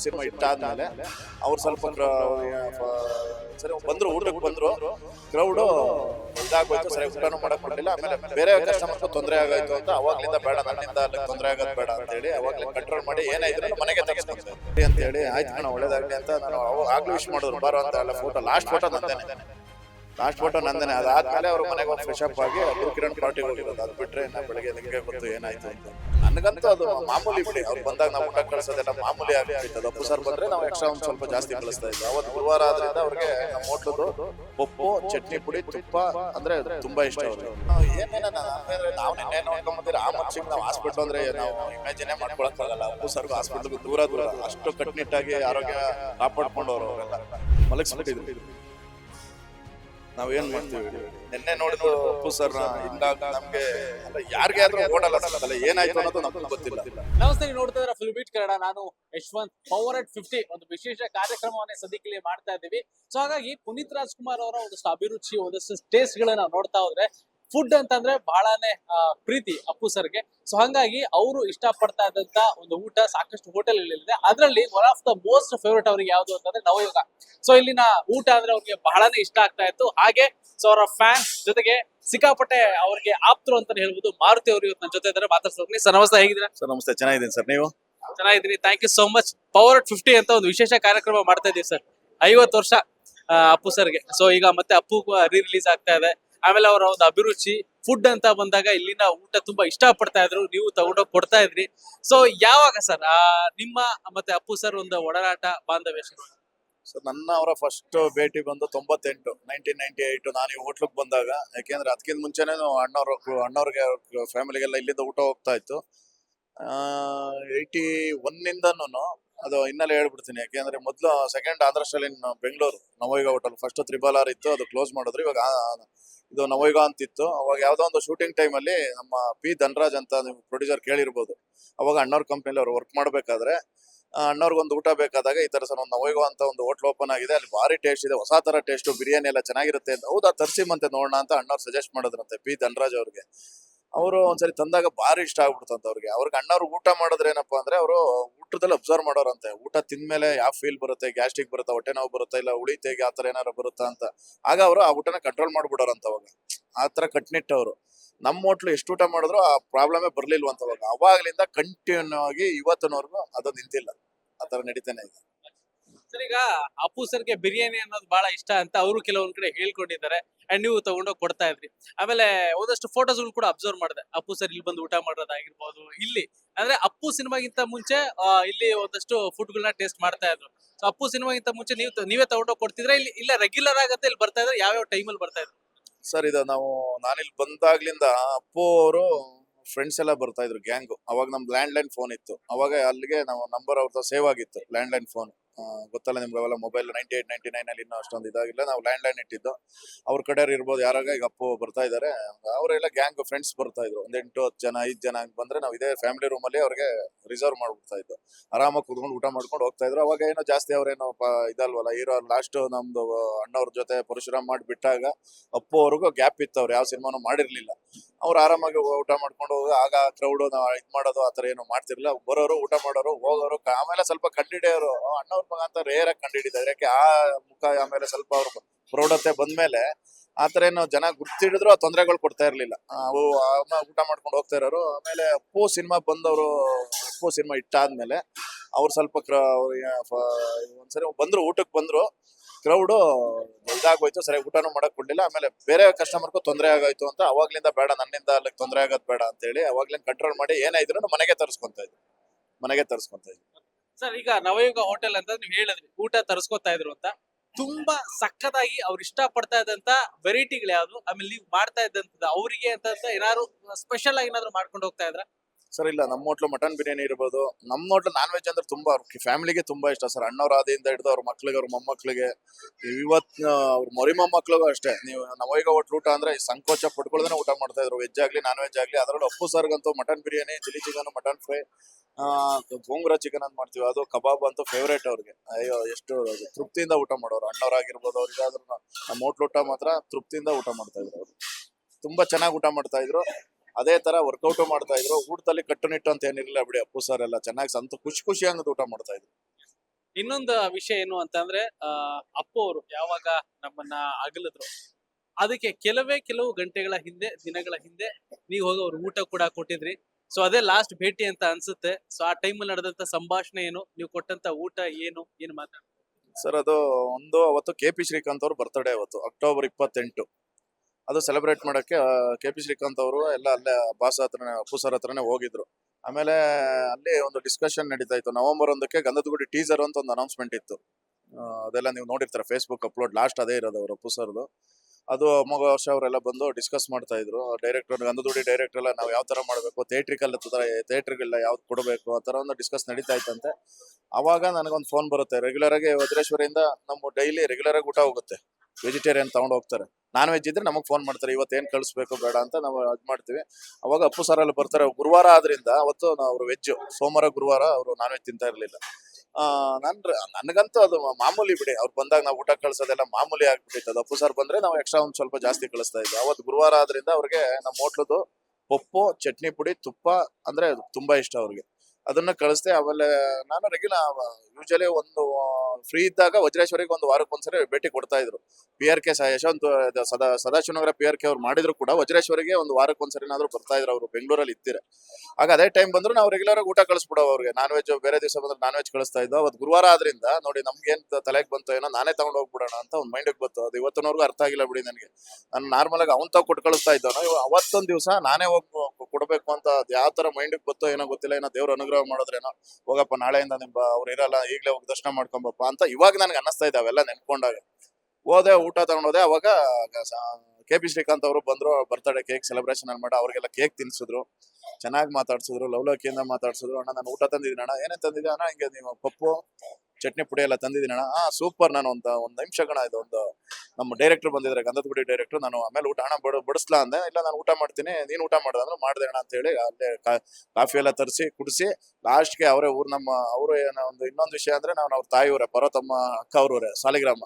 Cinema ಇಟ್ಟಾದ್ಮೇಲೆ ಅವ್ರು ಸ್ವಲ್ಪ ಸರಿ, ಬಂದ್ರು, ಊಟಕ್ಕೆ ಬಂದ್ರು. ಕ್ರೌಡು ಇದಾಗೋಯ್ತು, ಸರಿ, ಊಟನೂ ಮಾಡಕ್ ಆಮೇಲೆ ಬೇರೆ ಕಸ್ಟಮರ್ಗೂ ತೊಂದರೆ ಆಗೋಯ್ತು ಅಂತ ಅವಾಗ್ಲಿಂದ ಬೇಡ, ನನ್ನಿಂದ ಅಲ್ಲಿ ತೊಂದರೆ ಆಗೋದು ಬೇಡ ಅಂತ ಹೇಳಿ ಅವಾಗ್ಲೇ ಕಂಟ್ರೋಲ್ ಮಾಡಿ ಏನಾಯ್ತು ಮನೆಗೆ ತೆಗೆಸ್ಕೊಂಡ್ರಿ ಅಂತ ಹೇಳಿ, ಆಯ್ತು ಕಣ, ಒಳ್ಳೇದಾಗ್ಲಿ ಅಂತ ನಾನು ಆಗ್ಲೂ ವಿಶ್ ಮಾಡಿದ್ರು. ಬಾರೋ ಅಂತ ಎಲ್ಲ ಫೋಟೋ ಲಾಸ್ಟ್ ಫೋಟೋ ನಂದೇನೆ. ಲಾಸ್ಟ್ ಫೋಟೋ ನಂದೇನೆ. ಅದಾದ್ಮೇಲೆ ಅವ್ರ ಮನೆಗೆ ಒಂದು ಫ್ರೆಶ್ ಅಪ್ ಆಗಿ ಕಿರಣ್ ಪಾರ್ಟಿಗೆ ಹೋಗಿರೋದು. ಅದು ಬಿಟ್ರೆ ನಾ ಬೆಳಗ್ಗೆ ನಿಮಗೆ ಗೊತ್ತು ಏನಾಯ್ತು ಅಂತ. ನನಗಂತೂ ಅದು ಮಾಮೂಲಿ ಬಿಡಿ ಅವ್ರು ಬಂದಾಗ ನಾವು ಊಟ ಕಳ್ಸೋದೆಲ್ಲ ಮಾಮೂಲಿ ಆಗಿತ್ತು ಅದು ಅಪ್ಪು ಸರ್ ಬಂದ್ರೆ ನಾವು ಎಕ್ಸ್ಟ್ರಾ ಒಂದು ಸ್ವಲ್ಪ ಜಾಸ್ತಿ ಕಳಿಸ್ತಾ ಇದ್ವಿ. ಅವತ್ತು ಗುರುವಾರ ಆದ್ರಿಂದ ಅವ್ರಿಗೆ ನಮ್ಮ ಹೋಟ್ಲದು ಪಪ್ಪು ಚಟ್ನಿ ಪುಡಿ ತುಪ್ಪ ಅಂದ್ರೆ ತುಂಬಾ ಇಷ್ಟ ಅವ್ರಿಗೆ. ಏನೇನ ನಾವು ನಿನ್ನೆ ನೋಡ್ಕೊಂಬಂದ್ರೆ ಆ ಮನುಷ್ಯಗೆ ನಾವು ಹಾಸ್ಪಿಟ್ಲ್ ಅಂದ್ರೆ ನಾವು ಇಮ್ಯಾಜಿನೇ ಮಾಡ್ಕೊಳಕ್ಕಾಗಲ್ಲ ಅಪ್ಪು ಸರ್ಗೂ ಹಾಸ್ಪಿಟ್ಲ್ಗೂ ದೂರ ದೂರ. ಅಷ್ಟು ಕಟ್ಟುನಿಟ್ಟಾಗಿ ಆರೋಗ್ಯ ಕಾಪಾಡ್ಕೊಂಡವ್ರು ಅವರೆಲ್ಲ. ಮಲಗಿಸ್ಬಿಟ್ಟಿದ್ರು. ನಾವೇನ್ ಮಾಡ್ತೀವಿ? ನಿನ್ನೆ ನೋಡಿದ್ರು ಅಪ್ಪು ಸರ್ ಹಿಂಗಾಗ ನಮ್ಗೆ ಅಲ್ಲ ಯಾರಿಗೆ ಆದ್ರೂ ಓಡಲ್ಲ ಅಲ್ಲ ಏನಾಯ್ತು ಅನ್ನೋದು ನಮ್ಗೆ ಗೊತ್ತಿಲ್ಲ. ನಮಸ್ತೆ ನೀವು ನೋಡ್ತಾ ಇದ್ರೆ ಫುಲ್ ಬೀಟ್ ಕನ್ನಡ. ನಾನು ಯಶವಂತ್ ಪವರ್ ಅಟ್ ಫಿಫ್ಟಿ ಒಂದು ವಿಶೇಷ ಕಾರ್ಯಕ್ರಮವನ್ನೇ ಸದ್ಯಕ್ಕೆ ಇಲ್ಲಿ ಮಾಡ್ತಾ ಇದ್ದೀವಿ. ಸೊ ಹಾಗಾಗಿ ಪುನೀತ್ ರಾಜ್ಕುಮಾರ್ ಅವರ ಒಂದಷ್ಟು ಅಭಿರುಚಿ ಒಂದಷ್ಟು ಟೇಸ್ಟ್ ಗಳನ್ನ ನೋಡ್ತಾ ಹೋದ್ರೆ ಫುಡ್ ಅಂತಂದ್ರೆ ಬಹಳನೇ ಪ್ರೀತಿ ಅಪ್ಪು ಸರ್ಗೆ. ಸೊ ಹಂಗಾಗಿ ಅವರು ಇಷ್ಟಪಡ್ತಾ ಇದ್ದಂತ ಒಂದು ಊಟ ಸಾಕಷ್ಟು ಹೋಟೆಲ್ ಇದೆ ಅದರಲ್ಲಿ one of the most favourite ಅವ್ರಿಗೆ ಯಾವುದು ಅಂತಂದ್ರೆ ನವಯುಗ. ಸೊ ಇಲ್ಲಿನ ಊಟ ಅಂದ್ರೆ ಅವ್ರಿಗೆ ಬಹಳನೇ ಇಷ್ಟ ಆಗ್ತಾ ಇತ್ತು. ಹಾಗೆ ಸೊ ಅವರ ಫ್ಯಾನ್ಸ್ ಜೊತೆಗೆ ಸಿಕ್ಕಾಪಟ್ಟೆ ಅವ್ರಿಗೆ ಆಪ್ತರು ಅಂತ ಹೇಳ್ಬೋದು. ಮಾರುತಿ ಅವರು ಇವತ್ತು ನನ್ನ ಜೊತೆ ಇದ್ದಾರೆ. ಮಾತಾಡ್ಸೋಕೆ ಸರ್ ನಮಸ್ತೆ. ಹೇಗಿದ್ದೀರಾ? ಸರ್ ನಮಸ್ತೆ. ಚೆನ್ನಾಗಿದ್ದೀನಿ ಸರ್. ನೀವು? ಚೆನ್ನಾಗಿದ್ದೀನಿ. Thank you so much power fifty ಅಂತ ಒಂದು ವಿಶೇಷ ಕಾರ್ಯಕ್ರಮ ಮಾಡ್ತಾ ಇದ್ದೀವಿ ಸರ್. ಐವತ್ತು ವರ್ಷ ಅಪ್ಪು ಸರ್ಗೆ. ಸೊ ಈಗ ಮತ್ತೆ ಅಪ್ಪು ರೀ ರಿಲೀಸ್ ಆಗ್ತಾ ಇದೆ. ಆಮೇಲೆ ಅವರ ಒಂದು ಅಭಿರುಚಿ ಫುಡ್ ಅಂತ ಬಂದಾಗ ಇಲ್ಲಿನ ಊಟ ತುಂಬಾ ಇಷ್ಟ ಪಡ್ತಾ ಇದ್ರು, ನೀವು ತಗೊಂಡೋಗಿ ಕೊಡ್ತಾ ಇದ್ರಿ. ಸೊ ಯಾವಾಗ ಸರ್ ನಿಮ್ಮ ಮತ್ತೆ ಅಪ್ಪು ಸರ್ ಒಂದು ಒಡನಾಟ ಬಾಂಧವ್ಯ ಸೊ ನನ್ನ ಅವರ ಫಸ್ಟ್ ಭೇಟಿ ಬಂದು ತೊಂಬತ್ತೆಂಟು ನೈನ್ಟೀನ್ ನೈನ್ಟಿ ಏಯ್ಟ್ ನಾನು ಈ ಹೋಟ್ಲಿಗೆ ಬಂದಾಗ. ಯಾಕೆಂದ್ರೆ ಅದಕ್ಕಿಂತ ಮುಂಚೆನೇ ಅಣ್ಣವ್ರು, ಅಣ್ಣವ್ರಿಗೆ, ಫ್ಯಾಮಿಲಿಗೆಲ್ಲ ಇಲ್ಲಿಂದ ಊಟ ಹೋಗ್ತಾ ಇತ್ತು. ಏಯ್ಟಿ ಒನ್ನಿಂದನೂ ಅದು ಹಿನ್ನೆಲೆ ಹೇಳ್ಬಿಡ್ತೀನಿ. ಯಾಕೆಂದ್ರೆ ಮೊದಲು ಸೆಕೆಂಡ್ ಆಂಧ್ರ ಬೆಂಗಳೂರು ನವೋಯ್ಗ ಹೋಟೆಲ್ ಫಸ್ಟ್ ತ್ರಿಬಲ್ ಆರ್ ಇತ್ತು, ಅದು ಕ್ಲೋಸ್ ಮಾಡಿದ್ರು. ಇವಾಗ ಇದು ನವಯುಗ ಅಂತಿತ್ತು. ಅವಾಗ ಯಾವ್ದೋ ಒಂದು ಶೂಟಿಂಗ್ ಅಲ್ಲಿ ನಮ್ಮ ಪಿ ಧನರಾಜ್ ಅಂತ ನೀವು ಪ್ರೊಡ್ಯೂಸರ್ ಕೇಳಿರ್ಬೋದು. ಅವಾಗ ಅಣ್ಣವ್ರ ಕಂಪ್ನಿಲಿ ಅವ್ರು ವರ್ಕ್ ಮಾಡಬೇಕಾದ್ರೆ ಅಣ್ಣವ್ರಿಗೊಂದು ಊಟ ಬೇಕಾದಾಗ ಈ ತರ ಸರ್ ಒಂದು ನವಯುಗ ಅಂತ ಒಂದು ಹೋಟ್ಲ್ ಓಪನ್ ಆಗಿದೆ. ಅಲ್ಲಿ ಭಾರಿ ಟೇಸ್ಟ್ ಇದೆ. ಹೊಸ ತರ ಟೇಸ್ಟ್ ಬಿರಿಯಾನಿ ಎಲ್ಲ ಚೆನ್ನಾಗಿರುತ್ತೆ ಅಂತ. ಹೌದಾ ತರ್ಸಿಮಂತೆ ನೋಡೋಣ ಅಂತ ಅಣ್ಣವ್ರು ಸಜೆಸ್ಟ್ ಮಾಡಿದ್ರಂತೆ ಪಿ ಧನರಾಜ್ ಅವ್ರಿಗೆ. ಅವರು ಒಂದ್ಸರಿ ತಂದಾಗ ಭಾರಿ ಇಷ್ಟ ಆಗ್ಬಿಡ್ತಂತ ಅವ್ರಿಗೆ. ಅವ್ರಿಗೆ ಅಣ್ಣವ್ರು ಊಟ ಮಾಡಿದ್ರೆ ಏನಪ್ಪಾ ಅಂದ್ರೆ ಅವರು ಊಟದಲ್ಲಿ ಅಬ್ಸರ್ವ್ ಮಾಡೋರಂತೆ. ಊಟ ತಿಂದ್ಮೇಲೆ ಯಾವ ಫೀಲ್ ಬರುತ್ತೆ? ಗ್ಯಾಸ್ಟ್ರಿಕ್ ಬರುತ್ತಾ? ಹೊಟ್ಟೆ ನೋವು ಬರುತ್ತಾ? ಇಲ್ಲ ಉಳಿತೆಗೆ ಆ ತರ ಏನಾರು ಬರುತ್ತಾ ಅಂತ. ಆಗ ಅವರು ಆ ಊಟನ ಕಂಟ್ರೋಲ್ ಮಾಡ್ಬಿಡೋರಂತ ಅವಾಗ. ಆ ತರ ಕಟ್ನಿಟ್ಟವ್ರು ನಮ್ಮ ಹೋಟ್ಲು ಎಷ್ಟು ಊಟ ಮಾಡಿದ್ರು ಆ ಪ್ರಾಬ್ಲಮೇ ಬರ್ಲಿಲ್ವಂತ ಅವಾಗ. ಅವಾಗ್ಲಿಂದ ಕಂಟಿನ್ಯೂ ಆಗಿ ಇವತ್ತಿನವರೆಗೂ ಅದು ನಿಂತಿಲ್ಲ ಆ ತರ ನಡೀತಾನೆ ಇದೆ. ಈಗ ಅಪ್ಪು ಸರ್ಗೆ ಬಿರಿಯಾನಿ ಅನ್ನೋದು ಬಹಳ ಇಷ್ಟ ಅಂತ ಅವರು ಕೆಲವೊಂದ್ ಕಡೆ ಹೇಳ್ಕೊಂಡಿದ್ದಾರೆ. ಅಂಡ್ ನೀವು ತಗೊಂಡೋಗಿ ಕೊಡ್ತಾ ಇದ್ರಿ. ಆಮೇಲೆ ಒಂದಷ್ಟು ಫೋಟೋಸ್ ಕೂಡ ಅಬ್ಸರ್ವ್ ಮಾಡಿದೆ. ಅಪ್ಪು ಸರ್ ಇಲ್ಲಿ ಬಂದು ಊಟ ಮಾಡೋದಾಗಿರ್ಬೋದು ಇಲ್ಲಿ. ಅಂದ್ರೆ ಅಪ್ಪು ಸಿನಿಮಾಗಿಂತ ಮುಂಚೆ ಇಲ್ಲಿ ಒಂದಷ್ಟು ಫುಡ್ ಗಳನ್ನ ಟೇಸ್ಟ್ ಮಾಡ್ತಾ ಇದ್ರು. ಸೊ ಅಪ್ಪು ಸಿನಿಮಾಗಿಂತ ಮುಂಚೆ ನೀವು ನೀವೇ ತಗೊಂಡೋಗಿ ಕೊಡ್ತಿದ್ರೆ? ಇಲ್ಲಿ, ಇಲ್ಲ ರೆಗ್ಯುಲರ್ ಆಗತ್ತೆ, ಇಲ್ಲಿ ಬರ್ತಾ ಇದ್ರೆ ಯಾವ್ಯಾವ ಟೈಮಲ್ಲಿ ಬರ್ತಾ ಇದ್ರು? ಸರ್, ಇದು ನಾವು, ನಾನಿಲ್ಲಿ ಬಂದಾಗ್ಲಿಂದ ಅಪ್ಪು ಅವರು ಫ್ರೆಂಡ್ಸ್ ಎಲ್ಲ ಬರ್ತಾ ಇದ್ರು ಗ್ಯಾಂಗು ಅವಾಗ ನಮ್ದು ಲ್ಯಾಂಡ್ ಲೈನ್ ಫೋನ್ ಇತ್ತು. ಅವಾಗ ಅಲ್ಲಿಗೆ ನಾವು ನಂಬರ್ ಅವ್ರದ್ದು ಸೇವ್ ಆಗಿತ್ತು ಲ್ಯಾಂಡ್ ಲೈನ್ ಫೋನ್ ಗೊತ್ತಲ್ಲ ನಿಮ್ಗೆ ಅವೆಲ್ಲ mobile ninety eight ninety nine ಅಲ್ಲಿ ಇನ್ನೂ ಅಷ್ಟೊಂದು ಇದಾಗಿಲ್ಲ. ನಾವು ಲ್ಯಾಂಡ್ ಲೈನ್ ಇಟ್ಟಿದ್ದು. ಅವ್ರ ಕಡೆಯವ್ರು ಇರ್ಬೋದು, ಯಾರಾಗ ಈಗ ಅಪ್ಪು ಬರ್ತಾ ಇದಾರೆ. ಅವರೆಲ್ಲ ಗ್ಯಾಂಗ್ ಫ್ರೆಂಡ್ಸ್ ಬರ್ತಾ ಇದ್ರು. ಒಂದ್ ಎಂಟು, ಹತ್ತು ಜನ, ಐದು ಜನ ಬಂದ್ರೆ ನಾವು ಇದೇ ಫ್ಯಾಮಿಲಿ ರೂಮ್ ಅಲ್ಲಿ ಅವ್ರಿಗೆ ರಿಸರ್ವ್ ಮಾಡ್ಬಿಡ್ತಾ ಇದ್ದು. ಆರಾಮಾಗಿ ಕುತ್ಕೊಂಡು ಊಟ ಮಾಡ್ಕೊಂಡು ಹೋಗ್ತಾ ಇದ್ರು. ಅವಾಗ ಏನೋ ಜಾಸ್ತಿ ಅವ್ರೇನೋ ಇದಲ್ವಲ್ಲ ಹೀರೋ ಲಾಸ್ಟ್ ನಮ್ದು ಅಣ್ಣವ್ರ ಜೊತೆ ಪರಶುರಾಮ್ ಮಾಡಿ ಬಿಟ್ಟಾಗ ಅಪ್ಪು ಅವ್ರಿಗೂ ಗ್ಯಾಪ್ ಇತ್ತು ಅವ್ರು. ಯಾವ ಸಿನಿಮಾನು ಮಾಡಿರ್ಲಿಲ್ಲ. ಅವ್ರು ಆರಾಮಾಗಿ ಊಟ ಮಾಡ್ಕೊಂಡು ಹೋಗಿ ಆಗ ಕ್ರೌಡ್ ಇದು ಮಾಡೋದು ಆತರ ಏನು ಮಾಡ್ತಿರ್ಲಿಲ್ಲ. ಬರೋರು ಊಟ ಮಾಡೋರು ಹೋಗೋರು ಆಮೇಲೆ ಸ್ವಲ್ಪ ಕಂಡಿಡಿಯೋರು. ಅಣ್ಣವ್ರ ಮಗ ಅಂತ ರೇರ್ ಆಗಿ ಕಂಡಿಡಿದ್ದಾರೆ ಯಾಕೆ ಆ ಮುಖ ಆಮೇಲೆ ಸ್ವಲ್ಪ ಅವ್ರು ಪ್ರೌಢತೆ ಬಂದ್ಮೇಲೆ ಥರ ಏನು ಜನ ಗುರ್ತಿಡಿದ್ರು ಆ ತೊಂದರೆಗಳು ಕೊಡ್ತಾ ಇರಲಿಲ್ಲ. ಆ, ಅವು ಊಟ ಮಾಡ್ಕೊಂಡು ಹೋಗ್ತಾ ಇರೋರು. ಆಮೇಲೆ ಅಪ್ಪು ಸಿನಿಮಾ ಬಂದವರು ಅಪ್ಪು ಸಿನಿಮಾ ಇಟ್ಟಾದ್ಮೇಲೆ ಅವ್ರು ಸ್ವಲ್ಪ ಒಂದ್ಸರಿ ಬಂದ್ರು ಊಟಕ್ಕೆ ಬಂದ್ರು. ಕ್ರೌಡು ಇದಾಗೋಯ್ತು, ಸರಿ, ಊಟನೂ ಮಾಡಕ್ ಕೊಡ್ಲಿಲ್ಲ ಆಮೇಲೆ ಬೇರೆ ಕಸ್ಟಮರ್ಗೂ ತೊಂದರೆ ಆಗೋಯ್ತು ಅಂತ ಅವಾಗ್ಲಿಂದ ಬೇಡ, ನನ್ನಿಂದ ಅಲ್ಲಿ ತೊಂದರೆ ಆಗೋದ್ ಬೇಡ ಅಂತ ಹೇಳಿ ಅವಾಗ್ಲಿಂದ ಕಂಟ್ರೋಲ್ ಮಾಡಿ ಏನಾಯ್ತು ಮನೆಗೆ ತರಿಸ್ಕೊಂತ ಇದ್ವಿ ಮನೆಗೆ ತರಿಸ್ಕೊಂತ ಇದ್ವಿ ಸರ್, ಈಗ ನವಯುಗ ಹೋಟೆಲ್ ಅಂತ ನೀವು ಹೇಳಿದ್ರಿ, ಊಟ ತರಿಸ್ಕೊತಾ ಇದ್ರು ಅಂತ. ತುಂಬಾ ಸಖತ್ತಾಗಿ ಅವ್ರು ಇಷ್ಟ ಪಡ್ತಾ ಇದ್ದಂತ ವೆರೈಟಿಗಳು ಯಾವ್ದು? ಆಮೇಲೆ ನೀವು ಮಾಡ್ತಾ ಇದ್ದಂತ ಅವರಿಗೆ ಅಂತ ಏನಾದ್ರು ಸ್ಪೆಷಲ್ ಆಗಿ ಏನಾದ್ರು ಮಾಡ್ಕೊಂಡು ಹೋಗ್ತಾ ಇದ್ರ? ಸರ್ ಇಲ್ಲ, ನಮ್ಮ ಹೋಟ್ಲು ಮಟನ್ ಬಿರಿಯಾನಿ ಇರ್ಬೋದು. ನಮ್ಮ ಹೋಟ್ಲು ನಾನ್ ವೆಜ್ ಅಂದ್ರೆ ತುಂಬಾ ಅವ್ರ ಫ್ಯಾಮಿಲಿಗೆ ತುಂಬಾ ಇಷ್ಟ. ಸರ್ ಅಣ್ಣವ್ರ ಆದಿಯಿಂದ ಹಿಡಿದು ಅವ್ರ ಮಕ್ಳಿಗೆ, ಅವ್ರ ಮೊಮ್ಮಕ್ಳಿಗೆ ಇವತ್ ಅವ್ರ ಮರಿ ಮೊಮ್ಮಕ್ಳಿಗೂ ಅಷ್ಟೇ. ನೀವು ನವೈಗ ಹೋಟ್ಲು ಊಟ ಅಂದ್ರೆ ಸಂಕೋಚ ಪಡ್ಕೊಳ್ದೇನೆ ಊಟ ಮಾಡ್ತಾ ಇದ್ರು. ವೆಜ್ ಆಗಲಿ ನಾನ್ ವೆಜ್ ಆಗಲಿ, ಅದ್ರಲ್ಲಿ Appu ಸರ್ಗಂತೂ mutton biryani chilli chicken mutton fry ಆ ಬೋಂಗ್ರಾ ಚಿಕನ್ ಅಂತ ಮಾಡ್ತೀವಿ. ಅದು ಕಬಾಬ್ ಅಂತೂ ಫೇವ್ರೇಟ್ ಅವ್ರಿಗೆ. ಅಯ್ಯೋ, ಎಷ್ಟು ತೃಪ್ತಿಯಿಂದ ಊಟ ಮಾಡೋರು. ಅಣ್ಣವ್ರಾಗಿರ್ಬೋದು, ಅವ್ರಿಗಾದ್ರೂ ನಮ್ಮ ಹೋಟ್ಲು ಊಟ ಮಾತ್ರ ತೃಪ್ತಿಯಿಂದ ಊಟ ಮಾಡ್ತಾ ಇದ್ರು ಅವರು. ತುಂಬಾ ಚೆನ್ನಾಗಿ ಊಟ ಮಾಡ್ತಾ ಇದ್ರು. ಅದೇ ತರ ವರ್ಕೌಟ್ ಮಾಡ್ತಾ ಇದ್ರು. ಊಟದಲ್ಲಿ ಕಟ್ಟುನಿಟ್ಟು ಅಂತ ಏನಿರಲಿಲ್ಲ ಬಿಡಿ ಅಪ್ಪು ಸರ್ ಎಲ್ಲ ಚೆನ್ನಾಗಿ ಸಂತ ಖುಷಿ ಖುಷಿಯಾಗಿ ಊಟ ಮಾಡ್ತಾ ಇದ್ರು. ಇನ್ನೊಂದು ವಿಷಯ ಏನು ಅಂತಂದ್ರೆ ಅಪ್ಪು ಅವರು ಯಾವಾಗ ನಮ್ಮನ್ನ ಅಗಲಿದ್ರು ಅದಕ್ಕೆ ಕೆಲವೇ ಕೆಲವು ಗಂಟೆಗಳ ಹಿಂದೆ ದಿನಗಳ ಹಿಂದೆ ನೀವು ಹೋಗಿ ಅವ್ರು ಊಟ ಕೂಡ ಕೊಟ್ಟಿದ್ರಿ. ಸೊ ಅದೇ ಲಾಸ್ಟ್ ಭೇಟಿ ಅಂತ ಅನ್ಸುತ್ತೆ. ಸೊ ಆ ಟೈಮಲ್ಲಿ ನಡೆದಂತ ಸಂಭಾಷಣೆ ಏನು? ನೀವು ಕೊಟ್ಟಂತ ಊಟ ಏನು? ಏನು ಮಾತಾಡ ಸರ್ ಅದು ಒಂದು ಅವತ್ತು ಕೆ ಪಿ ಶ್ರೀಕಾಂತ್ ಅವ್ರ ಬರ್ತ್ಡೇ ಅವತ್ತು ಅಕ್ಟೋಬರ್ ಇಪ್ಪತ್ತೆಂಟು. ಅದು ಸೆಲೆಬ್ರೇಟ್ ಮಾಡೋಕ್ಕೆ ಕೆ ಪಿ ಶ್ರೀಕಾಂತ್ ಅವರು ಎಲ್ಲ ಅಲ್ಲೇ ಬಾಸ್ ಹತ್ರನೇ ಅಪ್ಪು ಸರ್ ಹತ್ರನೇ ಹೋಗಿದ್ರು. ಆಮೇಲೆ ಅಲ್ಲಿ ಒಂದು ಡಿಸ್ಕಷನ್ ನಡೀತಾ ಇತ್ತು. ನವೆಂಬರ್ ಒಂದಕ್ಕೆ ಗಂಧದಗುಡಿ ಟೀಸರ್ ಅಂತ ಒಂದು ಅನೌನ್ಸ್ಮೆಂಟ್ ಇತ್ತು. ಅದೆಲ್ಲ ನೀವು ನೋಡಿರ್ತಾರೆ ಫೇಸ್ಬುಕ್ ಅಪ್ಲೋಡ್ ಲಾಸ್ಟ್ ಅದೇ ಇರೋದು ಅವರು ಅಪ್ಪು ಸರ್ದು ಅದು ಅಮೋಘ ವರ್ಷ ಅವರೆಲ್ಲ ಬಂದು ಡಿಸ್ಕಸ್ ಮಾಡ್ತಾ ಇದ್ರು. ಡೈರೆಕ್ಟರ್ ಗಂಧದುಡಿ ಡೈರೆಕ್ಟರ್ ಎಲ್ಲ ನಾವು ಯಾವ ತರ ಮಾಡಬೇಕು ಥಿಯೇಟ್ರಿಕಲ್ ಥಿಯೇಟ್ರಿಗೆಲ್ಲ ಯಾವ್ದು ಕೊಡಬೇಕು, ಆ ತರ ಒಂದು ಡಿಸ್ಕಸ್ ನಡೀತಾ ಇತ್ತಂತೆ. ಅವಾಗ ನನಗೊಂದು ಫೋನ್ ಬರುತ್ತೆ. ರೆಗ್ಯುಲರ್ ಆಗಿ ವಜ್ರೇಶ್ವರಿಯಿಂದ ನಮ್ಮ ಡೈಲಿ ರೆಗ್ಯುಲರ್ ಆಗಿ ಊಟ ಹೋಗುತ್ತೆ. ವೆಜಿಟೇರಿಯನ್ ತಗೊಂಡು ಹೋಗ್ತಾರೆ. ನಾನ್ ವೆಜ್ ಇದ್ರೆ ನಮಗೆ ಫೋನ್ ಮಾಡ್ತಾರೆ, ಇವತ್ತು ಏನ್ ಕಳಿಸ್ಬೇಕು ಬೇಡ ಅಂತ ನಾವು ಅದ್ ಮಾಡ್ತೀವಿ. ಅವಾಗ ಅಪ್ಪು ಸರ್ ಅಲ್ಲಿ ಬರ್ತಾರೆ, ಗುರುವಾರ ಆದ್ರಿಂದ ಅವತ್ತು ಅವರು ವೆಜ್ ಸೋಮವಾರ, ಗುರುವಾರ ಅವರು ನಾನ್ ವೆಜ್ ತಿಂತಾ ಇರ್ಲಿಲ್ಲ. ನನ್ ನನಗಂತೂ ಅದು ಮಾಮೂಲಿ ಬಿಡಿ, ಅವ್ರು ಬಂದಾಗ ನಾವು ಊಟ ಕಳ್ಸೋದೆಲ್ಲ ಮಾಮೂಲಿ ಆಗ್ಬಿಟ್ಟಿತ್ತು. ಅಪ್ಪು ಸರ್ ಬಂದ್ರೆ ನಾವು ಎಕ್ಸ್ಟ್ರಾ ಒಂದ್ ಸ್ವಲ್ಪ ಜಾಸ್ತಿ ಕಳಿಸ್ತಾ ಇದ್ವಿ. ಅವತ್ತು ಗುರುವಾರ ಆದ್ರಿಂದ ಅವ್ರಿಗೆ ನಮ್ಮ ಹೋಟ್ಲದು ಪಪ್ಪು, ಚಟ್ನಿ ಪುಡಿ, ತುಪ್ಪ ಅಂದ್ರೆ ಅದು ತುಂಬಾ ಇಷ್ಟ ಅವ್ರಿಗೆ. ಅದನ್ನ ಕಳಿಸ್ತೇ ಆಮೇಲೆ ನಾನು ರೆಗ್ಯುಲರ್ ಯೂಶಲಿ ಒಂದು ಫ್ರೀ ಇದ್ದಾಗ ವಜ್ರೇಶ್ವರಿಗೆ ಒಂದು ವಾರಕ್ಕೆ ಒಂದ್ಸರಿ ಭೇಟಿ ಕೊಡ್ತಾ ಇದ್ರು. ಪಿ ಆರ್ ಕೆ ಯಶವಂತ್ ಸದಾ, ಸದಾಶಿವನಗರ ಪಿ ಆರ್ ಕೆ ಅವ್ರು ಮಾಡಿದ್ರು ಕೂಡ ವಜ್ರೇಶ್ವರಿಗೆ ಒಂದು ವಾರಕ್ಕೆ ಒಂದ್ಸರಿನಾದ್ರೂ ಬರ್ತಾ ಇದ್ರು ಅವರು ಬೆಂಗಳೂರಲ್ಲಿ ಇದ್ದೀರ. ಆಗ ಅದೇ ಟೈಮ್ ಬಂದ್ರು ನಾವು ರೆಗ್ಯುಲರ್ ಆಗಿ ಊಟ ಕಳಿಸ್ಬಿಡೋ ಅವ್ರಿಗೆ. ನಾನ್ ವೆಜ್ ಬೇರೆ ದಿವಸ ಬಂದ್ರೆ ನಾನ್ ವೆಜ್ ಕಳಿಸ್ತಾ ಇದ್ದೋ ಅವತ್ತು ಗುರುವಾರ ಆದ್ರಿಂದ ನೋಡಿ ನಮ್ಗೆ ಏನ್ ತಲೆಗೆ ಬಂತು ಏನೋ ನಾನೇ ತಗೊಂಡು ಹೋಗ್ಬಿಡೋಣ ಅಂತ ಒಂದು ಮೈಂಡಿಗೆ ಬಂತು. ಅದು ಇವತ್ತಿನವರೆಗೂ ಅರ್ಥ ಆಗಿಲ್ಲ ಬಿಡಿ ನನಗೆ. ನಾನು ನಾರ್ಮಲ್ ಆಗಿ ಅವಂತ ಕೊಟ್ಟು ಕಳಿಸ್ತಾ ಇದ್ದವನು ಅವತ್ತೊಂದು ದಿವಸ ನಾನೇ ಹೋಗಿ ಕೊಡ್ಬೇಕು ಅಂತ ಅದು ಯಾವ ತರ ಮೈಂಡಿಗೆ ಗೊತ್ತೋ ಏನೋ ಗೊತ್ತಿಲ್ಲ, ಏನೋ ದೇವ್ರ ಅನುಗ್ರಹ ಮಾಡಿದ್ರೇನೋ, ಹೋಗಪ್ಪ ನಾಳೆಯಿಂದ ನಿಮ್ ಬ- ಅವ್ರು ಇರಲ್ಲ, ಈಗಲೇ ಹೋಗಿ ದರ್ಶನ ಮಾಡ್ಕೊಂಬಪ್ಪ ಅಂತ ಇವಾಗ ನನಗೆ ಅನ್ನಿಸ್ತಾ ಇದೆ ಅವೆಲ್ಲ ನೆನ್ಕೊಂಡಾಗ. ಹೋದೆ, ಊಟ ತಗೊಂಡೋದೆ, ಅವಾಗ ಕೆ ಪಿ ಶ್ರೀಕಾಂತ್ ಅವರು ಬಂದ್ರು ಬರ್ತ್ಡೇ ಕೇಕ್ ಸೆಲೆಬ್ರೇಷನ್ ಮಾಡಿ, ಅವ್ರಿಗೆಲ್ಲ ಕೇಕ್ ತಿನ್ಸಿದ್ರು. ಚೆನ್ನಾಗಿ ಮಾತಾಡ್ಸಿದ್ರು ಲವಲಕಿಯಿಂದ ಮಾತಾಡ್ಸಿದ್ರು, ಅಣ್ಣ, ನಾನು ಊಟ ತಂದಿದ್ದೀನಿ, ಅಣ್ಣ ಏನೇ ತಂದಿದ್ದೆ ಅಣ್ಣ, ಹಿಂಗೆ ನೀವು ಪಪ್ಪು, ಚಟ್ನಿ ಪುಡಿ ಎಲ್ಲ ತಂದಿದ್ದೀನಿ, ಅಣ್ಣ. ಹಾ ಸೂಪರ್ ನಾನು ಒಂದು ಒಂದು ನಿಮಿಷ ಗಣ ಇದು ಒಂದು ನಮ್ಮ ಡೈರೆಕ್ಟರ್ ಬಂದಿದ್ದಾರೆ ಗಂಧದ ಗುಡಿ ಡೈರೆಕ್ಟರ್ ನಾನು ಆಮೇಲೆ ಊಟ ಹಣ ಬಡ, ಬಡಿಸ್ಲಾ ಅಂದೆ. ಇಲ್ಲ, ನಾನು ಊಟ ಮಾಡ್ತೀನಿ, ನೀನು ಊಟ ಮಾಡ್ದೆ ಅಂದ್ರೆ. ಮಾಡ್ದೆ, ಅಣ್ಣ ಅಂತ ಹೇಳಿ ಅಲ್ಲೇ ಕಾಫಿ ಎಲ್ಲ ತರಿಸಿ, ಕುಡಿಸಿ ಲಾಸ್ಟ್ಗೆ ಅವರೇ ಊರ್ ನಮ್ಮ, ಅವರು ಏನೋ ಒಂದು ಇನ್ನೊಂದು ವಿಷಯ ಅಂದ್ರೆ ನಾನು ಅವ್ರ ತಾಯಿಯವರೇ ತಮ್ಮ ಅಕ್ಕ ಅವ್ರವ್ರೆ ಸಾಲಿಗ್ರಾಮ.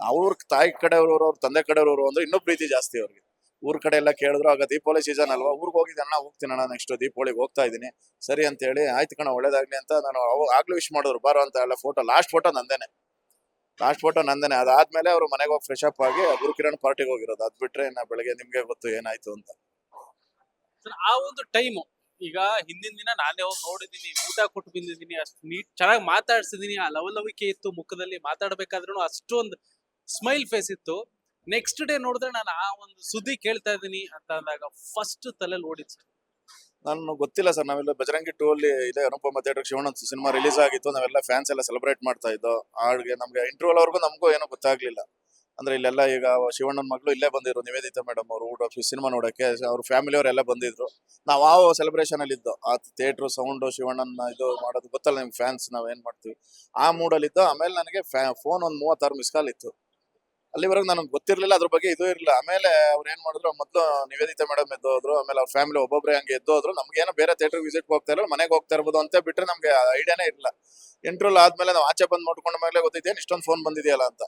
ಅವ್ರ ತಾಯಿ ಕಡೆಯವರು, ಅವ್ರ ತಂದೆ ಕಡೆಯವರು ಅಂದ್ರೆ ಇನ್ನೂ ಪ್ರೀತಿ ಜಾಸ್ತಿ ಅವ್ರಿಗೆ. ಊರ್ ಕಡೆ ಎಲ್ಲ ಕೇಳಿದ್ರು, ಆಗ ದೀಪಾವಳಿ ಸೀಸನ್ ಅಲ್ವಾ? ಊರಿಗೆ ಹೋಗಿದ್ದೆ ಅಣ್ಣ, ಹೋಗ್ತೀನಿ ಅಣ್ಣ ನೆಕ್ಸ್ಟ್ ದೀಪಾವಳಿಗೆ ಹೋಗ್ತಾ ಇದ್ದೀನಿ. ಸರಿ ಅಂತ ಹೇಳಿ, ಆಯ್ತು ಕಣ, ಒಳ್ಳೇದಾಗ್ಲಿ ಅಂತ ನಾನು ಆಗ್ಲೂ ವಿಶ್ ಮಾಡಿದ್ರು, ಬಾರೋ ಅಂತ ಎಲ್ಲ ಫೋಟೋ ಲಾಸ್ಟ್ ಫೋಟೋ ನಂದೇನೆ. ಲಾಸ್ಟ್ ಫೋಟೋ ನಂದೇನೆ. ಅದಾದ್ಮೇಲೆ ಅವ್ರು ಮನೆಗೆ ಹೋಗಿ ಫ್ರೆಶ್ ಅಪ್ ಆಗಿ ಗುರುಕಿರಣ್ ಪಾರ್ಟಿಗೆ ಹೋಗಿರೋದು. ಅದ್ ಬಿಟ್ರೆ ನಾ ಬೆಳಗ್ಗೆ ನಿಮ್ಗೆ ಗೊತ್ತು ಏನಾಯ್ತು ಅಂತ. ಆ ಒಂದು ಟೈಮು ಈಗ ಹಿಂದಿನ ದಿನ ನಾನೇ ಹೋಗಿ ನೋಡಿದೀನಿ ಊಟ ಕೊಟ್ಟು ಬಂದಿದ್ದೀನಿ, ಅಷ್ಟು ನೀಟ್ ಚೆನ್ನಾಗಿ ಮಾತಾಡ್ಸಿದೀನಿ. ಆ ಲವಲವಿಕೆ ಇತ್ತು ಮುಖದಲ್ಲಿ ಮಾತಾಡ್ಬೇಕಾದ್ರೂ ಅಷ್ಟೊಂದು ಸ್ಮೈಲ್ ಫೇಸ್ ಇತ್ತು. ನೆಕ್ಸ್ಟ್ ಡೇ ನೋಡಿದ್ರೆ ನಾನು ಆ ಒಂದು ಸುದ್ದಿ ಕೇಳ್ತಾ ಇದ್ದೀನಿ ಅಂತ ಅಂದಾಗ ಫಸ್ಟ್ ತಲೆಯಲ್ಲಿ ಓಡಿತ್ತು ನಾನು ಗೊತ್ತಿಲ್ಲ ಸರ್ ನಾವೆಲ್ಲ ಬಜರಂಗಿ ಟೂ ಅಲ್ಲಿ ಇದೆ. Anupama theatre Shivanna cinema release ಆಗಿತ್ತು. ನಾವೆಲ್ಲ ಫ್ಯಾನ್ಸ್ ಎಲ್ಲ ಸೆಲೆಬ್ರೇಟ್ ಮಾಡ್ತಾ ಇದ್ದೋ ಹಾಡ್ಗೆ ನಮ್ಗೆ ಇಂಟರ್ವಲ್ ಅವ್ರಿಗೂ ನಮಗೂ ಏನೋ ಗೊತ್ತಾಗ್ಲಿಲ್ಲ. ಅಂದ್ರೆ ಇಲ್ಲೆಲ್ಲ ಈಗ ಶಿವಣ್ಣನ ಮಗಳು ಇಲ್ಲೇ ಬಂದಿದ್ರು, ನಿವೇದಿತಾ ಮೇಡಮ್ ಅವರು, ಊಟ ಸಿನಿಮಾ ನೋಡಕ್ಕೆ. ಅವ್ರ ಫ್ಯಾಮಿಲಿ ಅವರೆಲ್ಲ ಬಂದಿದ್ರು. ನಾವು ಆ ಸೆಲೆಬ್ರೇಷನ್ ಅಲ್ಲಿ ಇದ್ದೋ, ಆ ಥಿಯೇಟರ್ ಸೌಂಡ್ ಶಿವಣ್ಣನ ಇದು ಮಾಡೋದು ಗೊತ್ತಲ್ಲ ನಿಮ್ಗೆ ಫ್ಯಾನ್ಸ್ ನಾವ್ ಏನ್ ಮಾಡ್ತೀವಿ? ಆ ಮೂಡಲ್ಲಿ ಇದ್ದೋ, ಆಮೇಲೆ ನನಗೆ ಫೋನ್ ಒಂದು ಮೂವತ್ತಾರು ಮಿಸ್ ಕಾಲ್ ಇತ್ತು. ಅಲ್ಲಿವರೆಗೂ ನನಗೆ ಗೊತ್ತಿರಲಿಲ್ಲ, ಅದ್ರ ಬಗ್ಗೆ ಇದು ಇರಲಿಲ್ಲ. ಆಮೇಲೆ ಅವ್ರು ಏನ್ ಮಾಡಿದ್ರು ಮೊದಲು ನಿವೇದಿತ ಮೇಡಮ್ ಎದ್ದು ಹೋದ್ರು ಆಮೇಲೆ ಅವ್ರ ಫ್ಯಾಮಿಲಿ ಒಬ್ಬೊಬ್ರೆ ಹಂಗೆ ಎದ್ದು ಹೋದ್ರು ನಮ್ಗೆ ಏನೋ ಬೇರೆ ಥಿಯೇಟರ್ ವಿಸಿಟ್ ಹೋಗ್ತಾ ಇಲ್ಲ ಮನೆಗೆ ಹೋಗ್ತಾ ಇರ್ಬೋದು ಅಂತ ಬಿಟ್ರೆ ನಮ್ಗೆ ಐಡಿಯಾನೇ ಇರಲಿಲ್ಲ. ಇಂಟ್ರೋಲ್ ಆದ್ಮೇಲೆ ನಾವು ಆಚೆ ಬಂದು ನೋಡ್ಕೊಂಡ ಮೇಲೆ ಗೊತ್ತಿದ್ದೇನು ಇಷ್ಟೊಂದು ಫೋನ್ ಬಂದಿದೆಯಲ್ಲ ಅಂತ.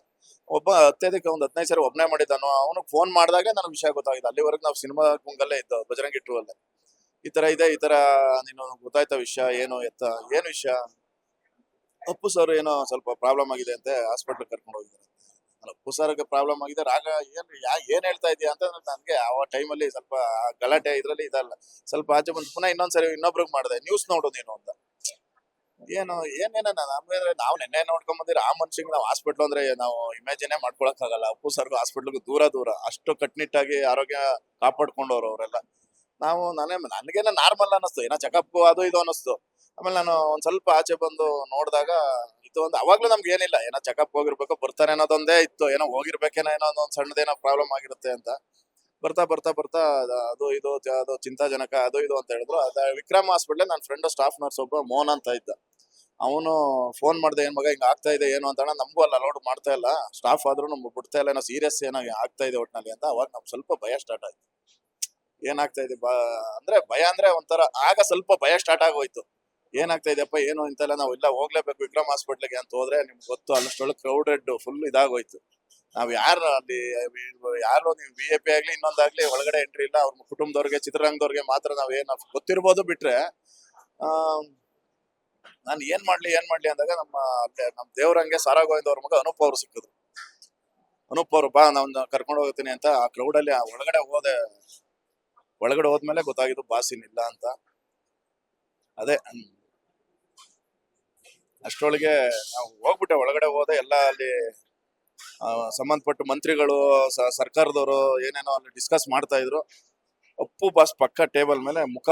ಒಬ್ಬ ಅತ್ಯಧಿಕ ಒಂದು ಹದಿನೈದು ಸರಿ ಒಬ್ಬನೇ ಮಾಡಿದ್ದಾನು. ಅವನಿಗೆ ಫೋನ್ ಮಾಡಿದಾಗ ನನಗೆ ವಿಷಯ ಗೊತ್ತಾಗಿದೆ. ಅಲ್ಲಿವರೆಗೂ ನಾವು ಸಿನಿಮಾ ಕುಂಗಲ್ಲೇ ಇದ್ದೋ ಬಜರಂಗ್ ಅಲ್ಲೇ. ಈ ತರ ಇದೆ, ಈ ತರ ನೀನು ಗೊತ್ತಾಯ್ತ ವಿಷಯ, ಏನು ಎತ್ತ, ಏನು ವಿಷಯ? ಅಪ್ಪು ಸರ್ ಏನೋ ಸ್ವಲ್ಪ ಪ್ರಾಬ್ಲಮ್ ಆಗಿದೆ ಅಂತ ಹಾಸ್ಪಿಟ್ಲ್ ಕರ್ಕೊಂಡು ಹೋಗಿದ್ದಾರೆ. ಅಲ್ಲ, ಸರ್ಗೆ ಪ್ರಾಬ್ಲಮ್ ಆಗಿದೆ ರಾಗ ಏನ್ ಯಾ ಏನ್ ಹೇಳ್ತಾ ಇದೀಯ ಅಂತ ನನ್ಗೆ ಆ ಟೈಮಲ್ಲಿ ಸ್ವಲ್ಪ ಗಲಾಟೆ ಇದ್ರಲ್ಲಿ ಇದಲ್ಲ. ಸ್ವಲ್ಪ ಆಚೆ ಬಂದು ಪುನಃ ಇನ್ನೊಂದ್ಸರಿ ಇನ್ನೊಬ್ರಿಗೆ ಮಾಡಿದೆ. ನ್ಯೂಸ್ ನೋಡು ನೀನು ಅಂತ. ಏನು ಏನೇನ ನಮ್ಗೆ ನಾವು ನೆನ್ನೆ ನೋಡ್ಕೊಂಡ್ ಆ ಮನುಷ್ಯಂಗ್ ನಾವು ಹಾಸ್ಪಿಟ್ಲ್ ಅಂದ್ರೆ ನಾವು ಇಮ್ಯಾಜಿನೇ ಮಾಡ್ಕೊಳಕ್ ಆಗಲ್ಲ. ಅಪ್ಪು ಸರ್ಗೂ ಹಾಸ್ಪಿಟ್ಲ್ಗೂ ದೂರ ದೂರ. ಅಷ್ಟು ಕಟ್ನಿಟ್ಟಾಗಿ ಆರೋಗ್ಯ ಕಾಪಾಡ್ಕೊಂಡವ್ರು ಅವರೆಲ್ಲ. ನಾವು ನಾನೇ ನನ್ಗೇನ ನಾರ್ಮಲ್ ಅನ್ನಿಸ್ತು. ಏನೋ ಚೆಕಪ್ ಅದು ಇದು ಅನ್ನಿಸ್ತು. ಆಮೇಲೆ ನಾನು ಒಂದ್ ಸ್ವಲ್ಪ ಆಚೆ ಬಂದು ನೋಡಿದಾಗ ಇದು ಒಂದು ಅವಾಗ್ಲೂ ನಮ್ಗೆ ಏನಿಲ್ಲ, ಏನೋ ಚೆಕಪ್ ಹೋಗಿರ್ಬೇಕು ಬರ್ತಾರೆ ಅನ್ನೋದೊಂದೇ ಇತ್ತು, ಏನೋ ಹೋಗಿರ್ಬೇಕೇನೋ, ಏನೋ ಒಂದ್ ಸಣ್ಣದೇನೋ ಪ್ರಾಬ್ಲಮ್ ಆಗಿರುತ್ತೆ ಅಂತ. ಬರ್ತಾ ಬರ್ತಾ ಬರ್ತಾ, ಅದು ಇದು ಅದು ಚಿಂತಾಜನಕ, ಅದು ಇದು ಅಂತ ಹೇಳಿದ್ರು. ಅದ ವಿಕ್ರಮ್ ಹಾಸ್ಪಿಟಲ್ ನನ್ನ ಫ್ರೆಂಡ್ ಸ್ಟಾಫ್ ನರ್ಸ್ ಒಬ್ಬ ಮೋನ್ ಅಂತ ಇದ್ದ. ಅವನು ಫೋನ್ ಮಾಡಿದೆ, ಏನ್ ಮಗ, ಹಿಂಗ ಆಗ್ತಾ ಇದೆ, ಏನು? ಅಂತ ನಮಗೂ ಅಲ್ಲ ಅಲೌಡ್ ಮಾಡ್ತಾ ಇಲ್ಲ. ಸ್ಟಾಫ್ ಆದ್ರೂ ನಮ್ಗೆ ಬಿಡ್ತಾ ಇಲ್ಲ, ಏನೋ ಸೀರಿಯಸ್ ಏನೋ ಆಗ್ತಾ ಇದೆ ಒಟ್ನಲ್ಲಿ ಅಂತ. ಅವಾಗ ನಮ್ಗೆ ಸ್ವಲ್ಪ ಭಯ ಸ್ಟಾರ್ಟ್ ಆಯ್ತು. ಏನಾಗ್ತಾ ಇದೆ, ಬಾ, ಅಂದ್ರೆ ಭಯ ಅಂದ್ರೆ ಒಂಥರ, ಆಗ ಸ್ವಲ್ಪ ಭಯ ಸ್ಟಾರ್ಟ್ ಆಗೋಯ್ತು. ಏನಾಗ್ತಾ ಇದೆಯಪ್ಪ, ಏನು ಇಂತೆಲ್ಲ ನಾವು ಇಲ್ಲ, ಹೋಗ್ಲೇಬೇಕು ವಿಕ್ರಮ್ ಹಾಸ್ಪಿಟ್ಲಿಗೆ ಅಂತ ಹೋದ್ರೆ ನಿಮ್ಗೆ ಗೊತ್ತು, ಅಲ್ಲಷ್ಟೊಳಗೆ ಕ್ರೌಡೆಡ್ ಫುಲ್ ಇದಾಗೋಯ್ತು. ನಾವ್ ಯಾರು ಅಲ್ಲಿ, ಯಾರು ನೀವು ಬಿ ಎ ಪಿ ಆಗ್ಲಿ ಇನ್ನೊಂದಾಗ್ಲಿ ಒಳಗಡೆ ಎಂಟ್ರಿ ಇಲ್ಲ, ಅವ್ರ ಕುಟುಂಬದವ್ರಿಗೆ, ಚಿತ್ರರಂಗದವ್ರಿಗೆ ಮಾತ್ರ ನಾವ್ ಏನ್ ಗೊತ್ತಿರ್ಬೋದು ಬಿಟ್ರೆ, ಆ, ನಾನು ಏನ್ ಮಾಡ್ಲಿ ಏನ್ ಮಾಡ್ಲಿ ಅಂದಾಗ ನಮ್ಮ ನಮ್ ದೇವ್ರಂಗೆ ಸಾರಾ ಗೋವಿಂದ ಅವ್ರ ಮಗ ಅನೂಪ್ ಅವ್ರು ಸಿಕ್ಕಿದ್ರು. ಅನೂಪ್ ಅವ್ರು, ಬಾ, ನಾನು ಕರ್ಕೊಂಡು ಹೋಗ್ತೀನಿ ಅಂತ ಆ ಕ್ರೌಡ್ ಅಲ್ಲಿ ಒಳಗಡೆ ಹೋದೆ. ಒಳಗಡೆ ಹೋದ್ಮೇಲೆ ಗೊತ್ತಾಗಿದ್ದು ಬಾಸಿನ್ ಇಲ್ಲ ಅಂತ. ಅದೇ. ಅಷ್ಟ್ರೊಳಗೆ ನಾವು ಹೋಗ್ಬಿಟ್ಟೆ, ಒಳಗಡೆ ಹೋದೆ, ಎಲ್ಲ ಅಲ್ಲಿ ಸಂಬಂಧಪಟ್ಟ ಮಂತ್ರಿಗಳು ಸರ್ಕಾರದವರು ಏನೇನೋ ಅಲ್ಲಿ ಡಿಸ್ಕಸ್ ಮಾಡ್ತಾ ಇದ್ರು. ಅಪ್ಪು ಬಾಸ್ ಪಕ್ಕ ಟೇಬಲ್ ಮೇಲೆ ಮುಖ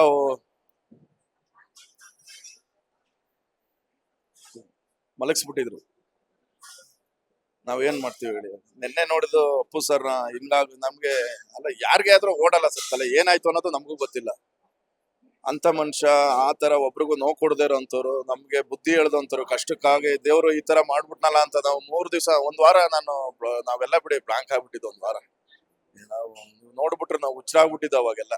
ಮಲಗಿಸ್ಬಿಟ್ಟಿದ್ರು. ನಾವೇನ್ ಮಾಡ್ತೀವಿ ಹೇಳಿ. ನಿನ್ನೆ ನೋಡಿದ್ರು ಅಪ್ಪು ಸರ್ ಹಿಂಗಾಗ ನಮ್ಗೆ, ಅಲ್ಲ, ಯಾರಿಗೆ ಆದ್ರೂ ಓಡಲ್ಲ ಸರ್ ತಲೆ. ಏನಾಯ್ತು ಅನ್ನೋದು ನಮಗೂ ಗೊತ್ತಿಲ್ಲ. ಅಂತ ಮನುಷ್ಯ ಆ ತರ ಒಬ್ರಿಗೂ ನೋವು ಕೊಡದೇ ಇರೋಂಥವ್ರು, ನಮ್ಗೆ ಬುದ್ಧಿ ಹೇಳ್ದಂಥವ್ರು, ಕಷ್ಟಕ್ಕಾಗಿ ದೇವ್ರು ಈ ತರ ಮಾಡ್ಬಿಟ್ನಲ್ಲ ಅಂತ ನಾವು ಮೂರ್ ದಿವಸ, ಒಂದ್ ವಾರ ನಾನು ನಾವೆಲ್ಲ ಬಿಡಿ ಬ್ಲಾಂಕ್ ಆಗ್ಬಿಟ್ಟಿದ್ದು ಒಂದ್ ವಾರ. ನಾವು ನೋಡ್ಬಿಟ್ರೆ ನಾವು ಹುಚ್ಚರಾಗ್ಬಿಟ್ಟಿದ್ದು ಅವಾಗೆಲ್ಲ.